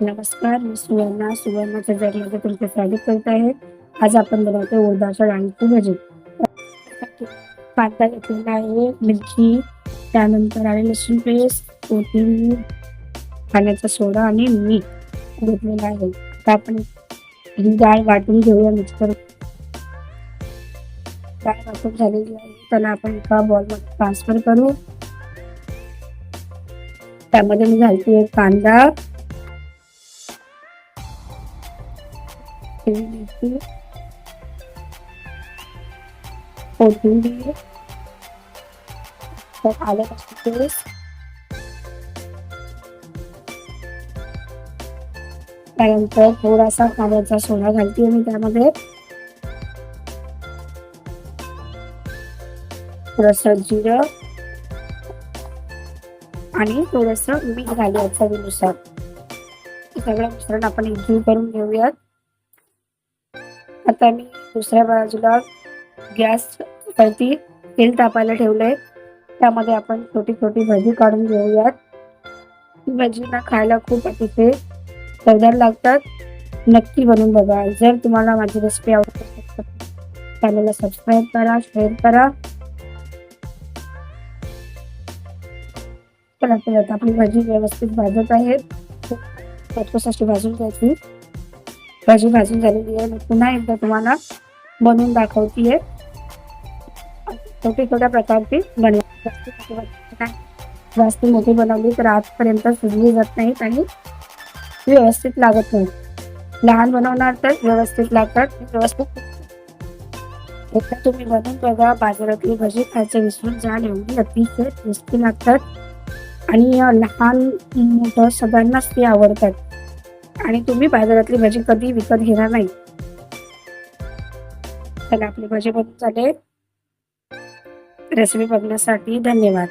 नमस्कार मी सुवर्णा. सुवर्णाच्या जगमध्ये तुमचं स्वागत करत आहे. आज आपण बनवतो उडदाच्या डाळीची भजी. कांदा घेतलेला आहे मिरची त्यानंतर आहे लसूण पेस्ट कोथिंबीर पाण्याचा सोडा आणि मीठ घेतलेलं आहे. आता आपण ही डाळ वाटून घेऊया मिक्सर. डाळ वाटून झालेली आहे. त्याला आपण एका बॉलमध्ये ट्रान्सफर करू. त्यामध्ये मी घालते कांदा हिरवी मिरची कोथिंबीर तर आलं लसूण त्यानंतर थोडासा खाण्याचा सोडा घालते मी त्यामध्ये थोडस जिरं आणि थोडस मीठ घालूया चवीनुसार हे सगळं मिश्रण आपण एकजीव करून घेऊयात. आता मी दुसऱ्या बाजूला गॅस वरती तेल तापायला ठेवलंय. त्यामध्ये आपण छोटी छोटी भजी काढून घेऊयात. ही खायला खूप अतिशय चवदार लागतात. नक्की बनवून बघा. जर तुम्हाला माझी रेसिपी आवडत असेल तर चॅनलला सबस्क्राईब करा शेअर करा. तर आपली भाजी व्यवस्थित भाजत आहे. खूप अशी भाजून घ्यायची. भाजी भाजून झालेली आहे. मी पुन्हा एकदा तुम्हाला बनवून दाखवतीये. छोट्या छोट्या प्रकारची बनव जास्त मोठी बनवली तर आजपर्यंत सुजली जात नाहीत आणि व्यवस्थित लागत नाही. लहान बनवणार तर व्यवस्थित लागतात. व्यवस्थित एकदा तुम्ही बनवून बघा. बाजारातली भजी खायचं विसरून जाल एवढी अतिशय टेस्टी लागतात. आणि लहान मोठं सगळ्यांनाच ते आवडतात. आणि तुम्ही बाजारातली भाजी कधी विकत घेणार नाही. त्याला आपली भाजी बनून झाले. रेसिपी बघण्यासाठी धन्यवाद.